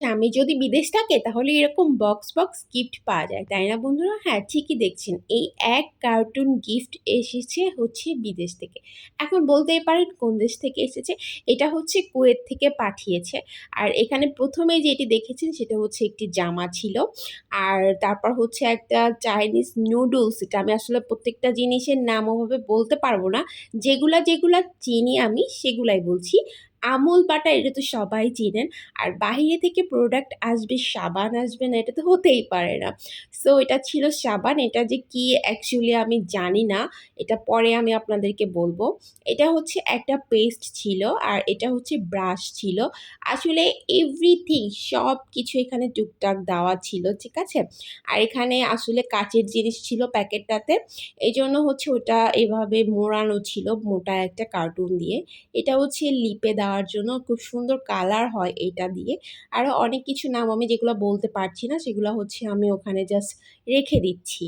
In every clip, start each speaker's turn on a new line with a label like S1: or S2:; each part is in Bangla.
S1: আমি যদি বিদেশ থাকে তাহলে এরকম বক্স, বক্স গিফট পাওয়া যায়। তাই না বন্ধুরা? হ্যাঁ, ঠিকই দেখছেন। এই এক কার্টুন গিফট এসেছে হচ্ছে বিদেশ থেকে। এখন বলতেই পারেন কোন দেশ থেকে এসেছে? এটা হচ্ছে কুয়েত থেকে পাঠিয়েছে। আর এখানে ১ম এ যেটি দেখেছেন সেটা হচ্ছে একটি জামা ছিল। আর তারপর হচ্ছে একটা চাইনিজ নুডলস। এটা আমি আসলে প্রত্যেকটা জিনিসের নাম ওভাবে বলতে পারব না। যেগুলা, যেগুলা চিনি আমি সেগুলাই বলছি। আমুল বাটা এটা তো সবাই চিনেন। আর বাহিরে থেকে প্রোডাক্ট আসবে, সাবান আসবে না এটা তো হতেই পারে না। সো এটা ছিল সাবান। এটা যে কি অ্যাকচুয়ালি আমি জানি না। এটা পরে আমি আপনাদেরকে বলব এটা হচ্ছে একটা পেস্ট ছিল আর এটা হচ্ছে ব্রাশ ছিল। আসলে এভরিথিং সব কিছু এখানে টুকটাক দেওয়া ছিল, ঠিক আছে? আর এখানে আসলে কাচের জিনিস ছিল প্যাকেটটাতে। এই জন্য হচ্ছে ওটা এভাবে মোড়ানো ছিল মোটা একটা কার্টুন দিয়ে। এটা হচ্ছে লিপে দেওয়ার জন্য খুব সুন্দর কালার হয় এটা দিয়ে। আরও অনেক কিছু নাম আমি যেগুলো বলতে পারছি না, সেগুলো হচ্ছে আমি ওখানে জাস্ট রেখে দিচ্ছি।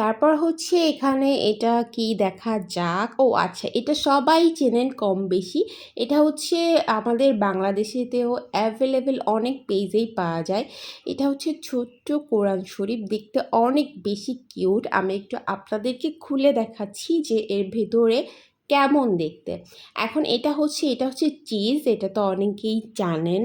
S1: তারপর হচ্ছে এখানে এটা কি দেখা যাক। ও আচ্ছা এটা সবাই চেনেন কম বেশি। এটা হচ্ছে আমাদের বাংলাদেশেতেও অ্যাভেলেবেল অনেক পেজেই পাওয়া যায়। এটা হচ্ছে ছোট্ট কোরআন শরীফ, দেখতে অনেক বেশি কিউট। আমি একটু আপনাদেরকে খুলে দেখাচ্ছি যে এর ভেতরে কেমন দেখতে। এখন এটা হচ্ছে এটা হচ্ছে চিজ। এটা তো অনেকেই জানেন,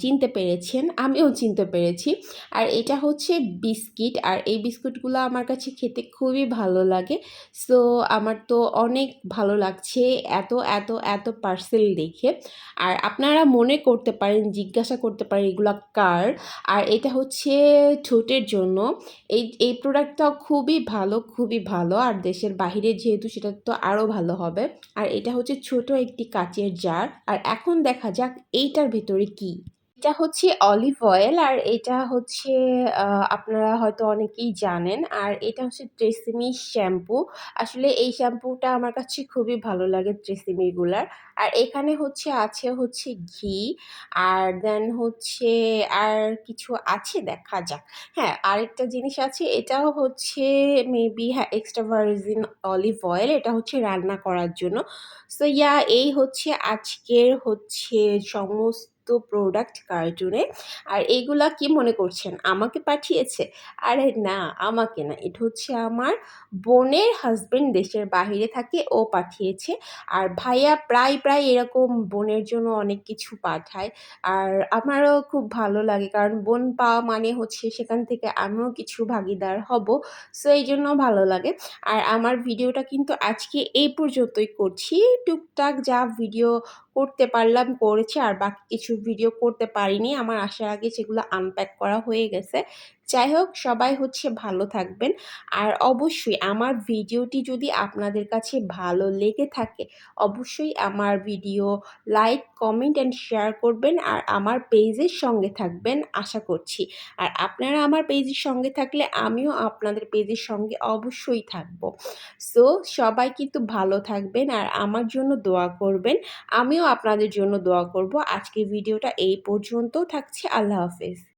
S1: চিনতে পেরেছেন। আমিও চিনতে পেরেছি। আর এটা হচ্ছে বিস্কিট। আর এই বিস্কুটগুলো আমার কাছে খেতে খুবই ভালো লাগে। সো আমার তো অনেক ভালো লাগছে এত, এত, এত পার্সেল দেখে। আর আপনারা মনে করতে পারেন, জিজ্ঞাসা করতে পারেন এগুলা কার? আর এটা হচ্ছে ঠোঁটের জন্য। এই এই প্রোডাক্টটাও খুবই ভালো, খুবই ভালো। আর দেশের বাহিরে যেহেতু সেটা তো আরও ভালো হবে। আর এটা হচ্ছে ছোট একটি কাচের জার। আর এখন দেখা যাক এইটার ভেতরে কী? এটা হচ্ছে অলিভ অয়েল আর এটা হচ্ছে আপনারা হয়তো অনেকেই জানেন। আর এটা হচ্ছে ট্রেসিমি শ্যাম্পু। আসলে এই শ্যাম্পুটা আমার কাছে খুবই ভালো লাগে ট্রেসিমিগুলার। আর এখানে হচ্ছে আছে হচ্ছে ঘি আর দেন হচ্ছে আর কিছু আছে দেখা যাক। হ্যাঁ, আরেকটা জিনিস আছে এটাও হচ্ছে মেবি হ্যাঁ, এক্সট্রা ভার্জিন অলিভ অয়েল। এটা হচ্ছে রান্না করার জন্য। সো ইয়া এই হচ্ছে আজকের হচ্ছে সমস্ত প্রোডাক্ট কার্টুনে। আর এইগুলা কি মনে করছেন আমাকে পাঠিয়েছে? আরে না আমাকে না। এটা হচ্ছে আমার বোনের হাসব্যান্ড দেশের বাহিরে থাকে ও পাঠিয়েছে। আর ভাইয়া প্রায়, প্রায় এরকম বোনের জন্য অনেক কিছু পাঠায়। আর আমারও খুব ভালো লাগে কারণ বোন পাওয়া মানে হচ্ছে সেখান থেকে আমিও কিছু ভাগীদার হব। সো এই জন্য ভালো লাগে। আর আমার ভিডিওটা কিন্তু আজকে এই পর্যন্তই করছি। টুকটাক যা ভিডিও করতে পারলাম, করেছি আর বাকি কিছু ভিডিও করতে পারিনি। আমার আসার আগে সেগুলো আনপ্যাক করা হয়ে গেছে। যাই হোক সবাই হচ্ছে ভালো থাকবেন। আর অবশ্যই আমার ভিডিওটি যদি আপনাদের কাছে ভালো লেগে থাকে অবশ্যই আমার video like, comment and share করবেন আর আমার পেজের সঙ্গে থাকবেন আশা করছি। আর আপনারা আমার পেজের সঙ্গে থাকলে আমিও আপনাদের পেজের সঙ্গে অবশ্যই থাকব। সো সবাই কিন্তু ভালো থাকবেন আর আমার জন্য দোয়া করবেন। আমিও আপনাদের জন্য দোয়া করব। আজকের ভিডিওটা এই পর্যন্ত থাকছে। আল্লাহ হাফেজ।